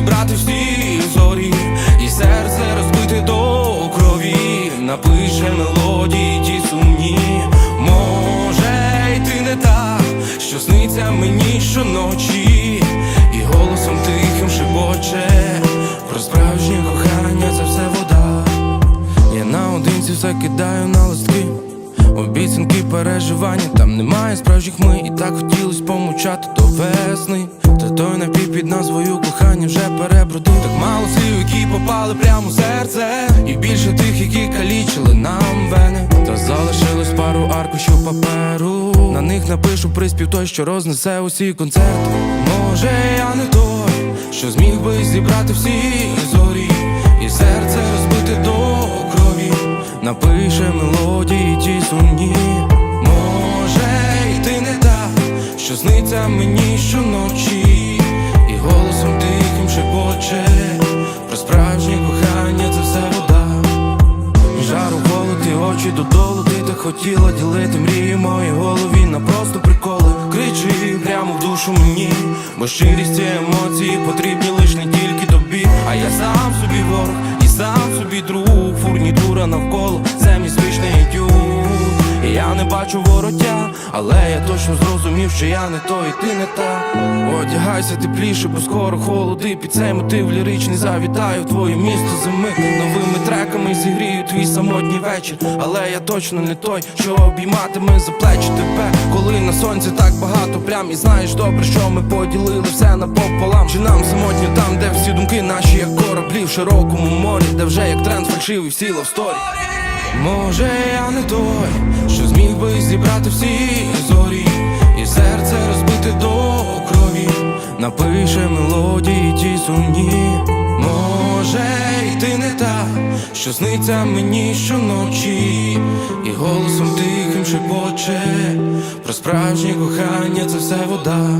зібрати всі зорі, і серце розбите до крові, напише мелодії ті сумні. Може, й ти не та, що сниться мені щоночі, і голосом тихим шепоче про справжнє кохання, це все вода. Я наодинці все кидаю на листки. Обіцянки переживання, там немає справжніх ми. І так хотілось помовчати до весни. Та той напій під назвою кохання вже перебродив Так мало слів, які попали прямо в серце. І більше тих, які калічили нам вени. Та залишилось пару аркушів паперу. На них напишу приспів той, що рознесе усі концерти. Може я не той, що зміг би зібрати всі зорі. І серце розбите до крові. Напише мелодії ті сумні Може, й ти не та, що сниться мені щоночі, і голосом тихим шепоче про справжнє кохання, це все вода. Жару голод і очі додолу, ти так хотіла ділити мрії моїй голові на просто приколи. Кричи прямо в душу мені, бо щирість і емоції потрібні лиш не тільки тобі, а я сам собі ворог сам собі друг, фурнітура навколо, це мій звичний етюд. І я не бачу вороття, але я точно зрозумів, що я не той, і ти не та. Одягайся тепліше, бо скоро холоди під цей мотив ліричний завітаю в твоє місто зими Новими треками зігрію твій самотній вечір. Але я точно не той, що обійматиме за плечі тебе, коли на сонці так багато плям, і знаєш добре, що ми поділили все напополам. Чи нам самотньо там, де всі думки наші, як кораблі в широкому морі, де вже як тренд фальшивий всі лавсторі. Може, я не той, що зміг би зібрати всі зорі, і серце розбите до крові, напише мелодії ті сумні. Може, й ти не та, що сниться мені щоночі, і голосом тихим шепоче про справжнє кохання, це все вода.